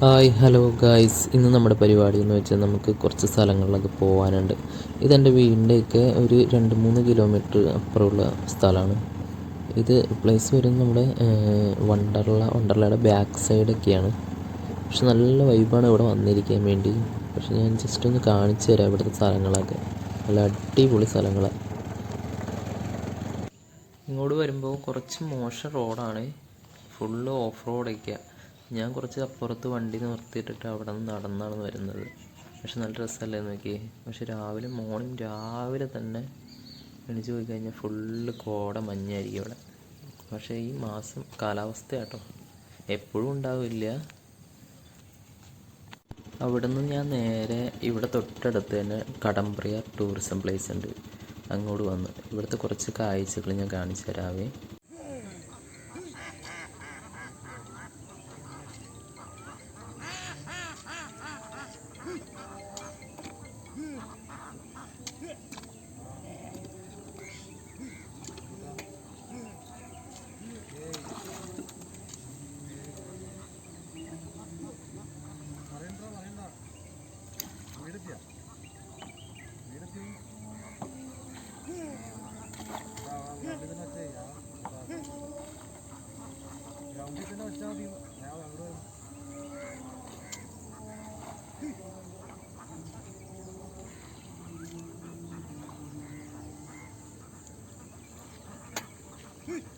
Hi hello guys. ഇന്ന് നമ്മുടെ പരിപാടി എന്ന് വെച്ചാൽ നമുക്ക് കുറച്ച് സ്ഥലങ്ങളിലൊക്കെ പോകാനുണ്ട് ഇതെന്റെ വീടിന്റെയൊക്കെ ഒരു രണ്ട് മൂന്ന് കിലോമീറ്റർ അപ്പുറമുള്ള സ്ഥലമാണ്. ഇത് പ്ലേസ് വരുന്നത് നമ്മുടെ വണ്ടർല വണ്ടർലയുടെ ബാക്ക് സൈഡൊക്കെയാണ് പക്ഷെ നല്ല വൈബാണ് ഇവിടെ വന്നിരിക്കാൻ വേണ്ടി. പക്ഷെ ഞാൻ ജസ്റ്റ് ഒന്ന് കാണിച്ചു തരാം ഇവിടുത്തെ സ്ഥലങ്ങളൊക്കെ. നല്ല അടിപൊളി സ്ഥലങ്ങളാണ് ഇങ്ങോട്ട് വരുമ്പോൾ കുറച്ച് മോശം റോഡാണ് ഫുള്ള് ഓഫ് റോഡൊക്കെയാണ് ഞാൻ കുറച്ച് അപ്പുറത്ത് വണ്ടി നിർത്തിയിട്ടിട്ട് അവിടെ നിന്ന് നടന്നാണ് വരുന്നത്. പക്ഷെ നല്ല രസമല്ലേ നോക്കി പക്ഷെ രാവിലെ മോർണിംഗ് രാവിലെ തന്നെ എണീച്ച് പോയി കഴിഞ്ഞാൽ ഫുള്ള് കോട മഞ്ഞായിരിക്കും ഇവിടെ. പക്ഷേ ഈ മാസം കാലാവസ്ഥ കേട്ടോ എപ്പോഴും ഉണ്ടാവില്ല. അവിടെ നിന്ന് ഞാൻ നേരെ ഇവിടെ തൊട്ടടുത്ത് തന്നെ കടമ്പ്രിയ ടൂറിസം പ്ലേസ് ഉണ്ട്. അങ്ങോട്ട് വന്നു. ഇവിടുത്തെ കുറച്ച് കാഴ്ചകൾ ഞാൻ കാണിച്ചു തരാവേ. Hey!